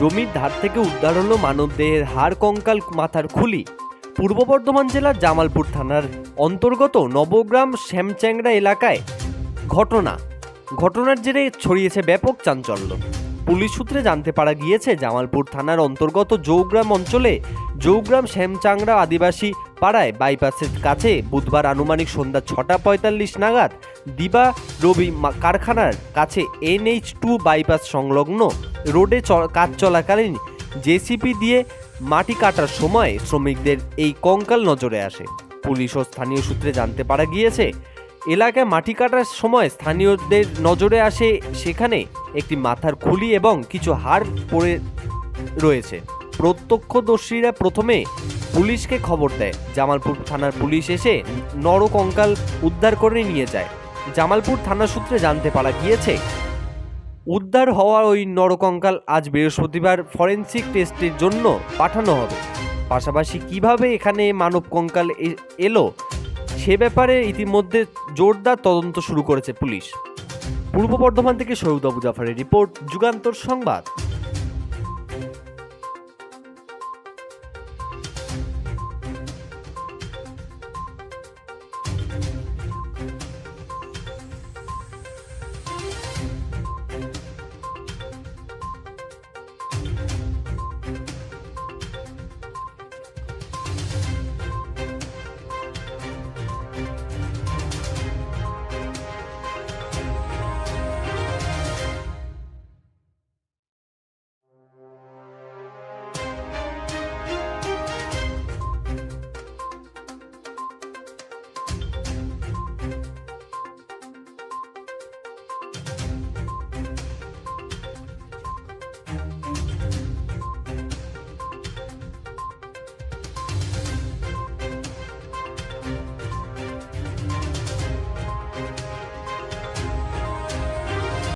জমির ধার থেকে উদ্ধার হলো মানবদেহের হাড় কঙ্কাল মাথার খুলি। পূর্ব বর্ধমান জেলার জামালপুর থানার অন্তর্গত নবগ্রাম শ্যামচ্যাংড়া এলাকায় ঘটনা। ঘটনার জেরে ছড়িয়েছে ব্যাপক চাঞ্চল্য। পুলিশ সূত্রে জানতে পারা গিয়েছে, জামালপুর থানার অন্তর্গত জৌগ্রাম অঞ্চলে জৌগ্রাম শ্যামচাংরা আদিবাসী পাড়ায় বাইপাসের কাছে বুধবার আনুমানিক সন্ধ্যা ছটা পঁয়তাল্লিশ নাগাদ দিবা রবি কারখানার কাছে এনএইচ টু বাইপাস সংলগ্ন রোডে কাজ চলাকালীন জেসিপি দিয়ে মাটি কাটার সময় শ্রমিকদের এই কঙ্কাল নজরে আসে। পুলিশ ও স্থানীয় সূত্রে জানতে পারা গিয়েছে, এলাকায় মাটি কাটার সময় স্থানীয়দের নজরে আসে সেখানে একটি মাথার খুলি এবং কিছু হাড় পড়ে রয়েছে। প্রত্যক্ষদর্শীরা প্রথমে পুলিশকে খবর দেয়। জামালপুর থানার পুলিশ এসে নরকঙ্কাল উদ্ধার করে নিয়ে যায়। জামালপুর থানা সূত্রে জানতে পারা গিয়েছে, উদ্ধার হওয়া ওই নরকঙ্কাল আজ বৃহস্পতিবার ফরেনসিক টেস্টের জন্য পাঠানো হবে। পাশাপাশি কীভাবে এখানে মানব কঙ্কাল এলো, সে ব্যাপারে ইতিমধ্যে জোরদার তদন্ত শুরু করেছে পুলিশ। পূর্ব বর্ধমান থেকে সৈয়দ আবু জাফরের রিপোর্ট, যুগান্তর সংবাদ।